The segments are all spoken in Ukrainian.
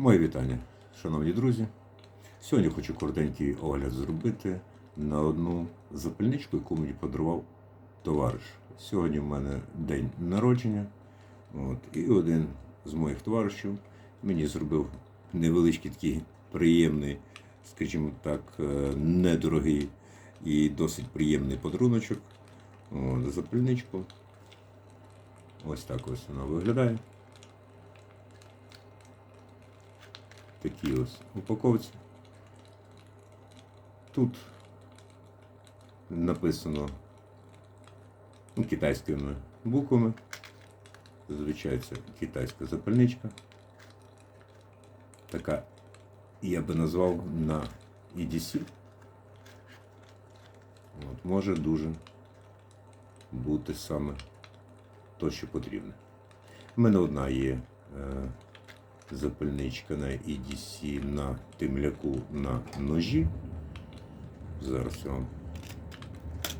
Моє вітання, шановні друзі. Сьогодні хочу коротенький огляд зробити на одну запальничку, яку мені подарував товариш. Сьогодні в мене день народження. От, і один з моїх товаришів мені зробив невеличкий такий приємний, скажімо так, е, недорогий і досить приємний подаруночок. Запальничку. Ось так ось вона виглядає. Такі ось упаковці. Тут написано китайськими буквами. Зазвичай це китайська запальничка. Така, я би назвав на EDC. От, може дуже бути саме то, що потрібно. У мене одна є е, запальничка на EDC на темляку на ножі. Зараз я вам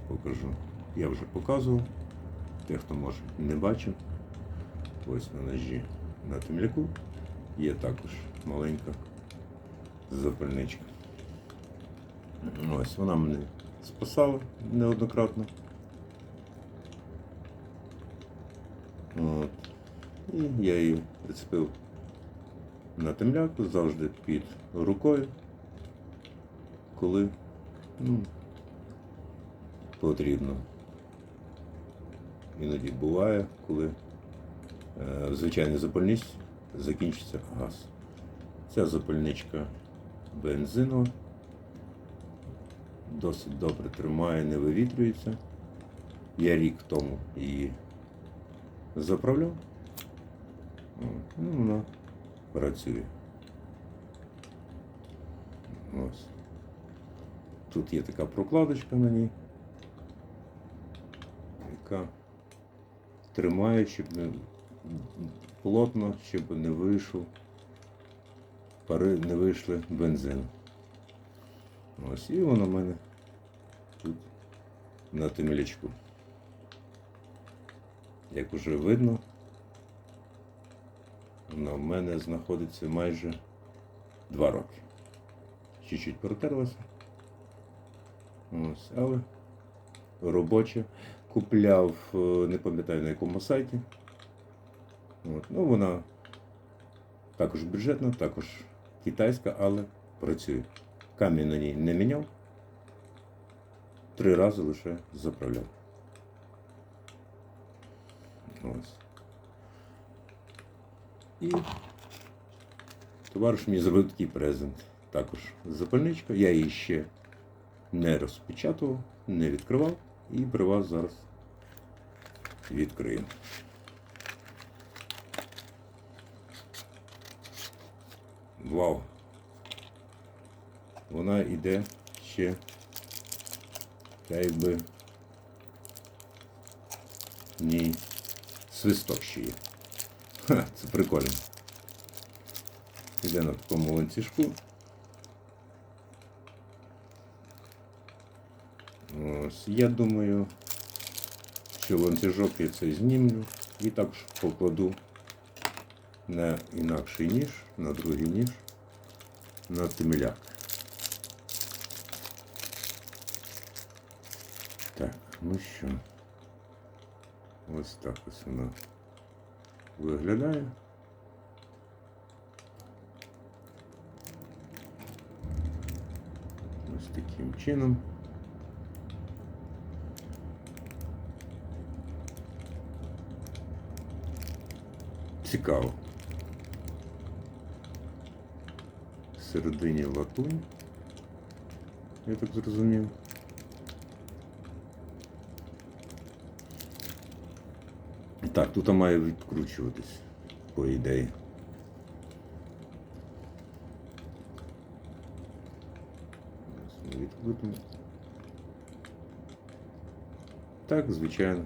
покажу. Я вже показував. Те, хто може не бачив. Ось на ножі на темляку є також маленька запальничка. Ось вона мене спасала неоднократно. От. І я її прицепив на темляку завжди під рукою, коли ну, потрібно. Іноді буває, коли е, в звичайній закінчиться газ. Ця запальничка бензинова, досить добре тримає, не вивітрюється. Я рік тому її заправляв. Ну, вона працює. Ось. Тут є така прокладочка на ній, яка тримає, щоб не плотно, щоб не вийшов, пари не вийшли бензин. Ось, і вона в мене тут на темлячку. Як уже видно, вона мене знаходиться майже два роки. Чуть-чуть протерлася. Ось, але робоча. Купляв, е, не пам'ятаю на якому сайті. От, ну, вона також бюджетна, також китайська, але працює. Камінь на ній не міняв. Три рази лише заправляв. Ось. І товариш мені зробив такий презент. Також запальничка. Я її ще не розпечатував, не відкривав і при вас зараз відкрию. Вау! Вона йде ще та якби в ній свисток ще є. Ха, це прикольно. Іде на такому ланцюжку. Ось, я думаю, що ланцюжок я цей знімлю і також покладу на інакший ніж, на другий ніж, на темляк. Так, ну що, ось так ось вона виглядає. Ось таким чином. Цікаво. Всередині латунь. Я так зрозумів. Так, тут має відкручуватись, по ідеї. Відкрутимо. Так, звичайно.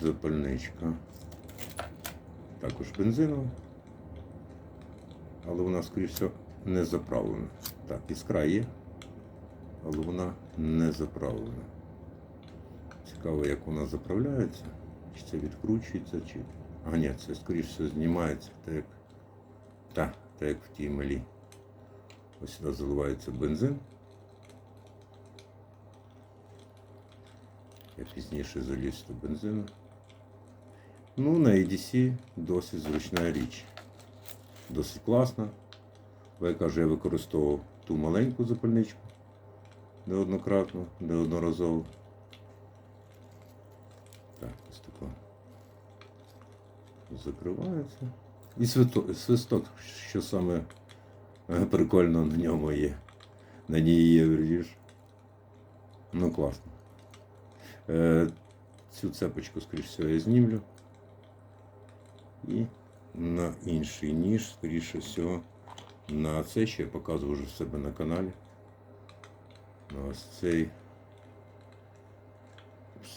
Запальничка. Також бензинова. Але вона, скоріш всього, не заправлена. Так, іскра є, але вона не заправлена. Цікаво, як вона заправляється, чи це відкручується, чи А ні, це скоріш все знімається, так як, та, так як в тій малі. Ось сюди заливається бензин. Я пізніше заліз до бензину. Ну, на EDC досить зручна річ. Досить класна. Бо я кажу, я використовував ту маленьку запальничку неоднократно, неодноразово. Так, ось тако. Закривається. І свисток, що саме е, прикольно на ньому є. На ній є, вірніш. Ну, класно. Е, цю цепочку, скоріш всього, я знімлю. І на інший ніж, скоріше всього, на цей, що я показував вже в себе на каналі. На ось цей.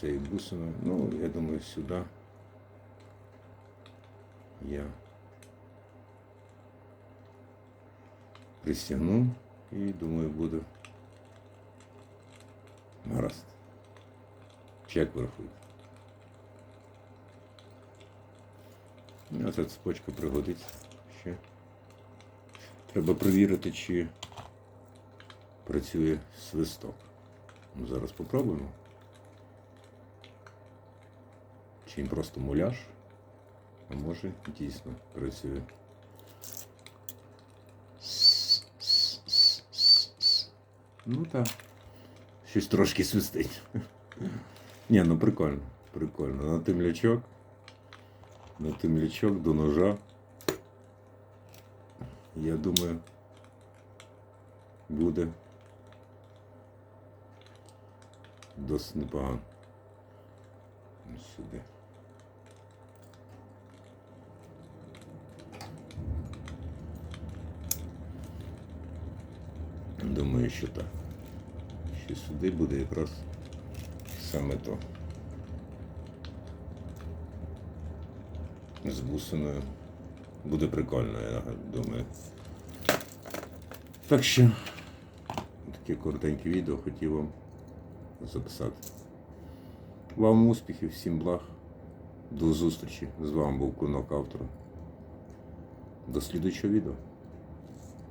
Цей бусина. Ну, я думаю, сюди я пристягну і думаю, буде гаразд. Чек врахуйте. Ну, Ця цепочка пригодиться ще. Треба перевірити, чи працює свисток. Ну, Зараз попробуємо. Чи просто муляж, а може дійсно працює. Ну так. Щось трошки свистить. Ні, ну прикольно, прикольно. На темлячок. На темлячок до ножа. Я думаю, буде досить непогано. Ось Сюди. Думаю, що так. Що сюди буде якраз саме то. З бусиною. Буде прикольно, я думаю. Так що таке коротеньке відео хотів вам записати. Вам успіхів, всім благ. До зустрічі. З вами був Кунок автор. До слідуючого відео.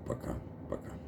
Пока. Пока.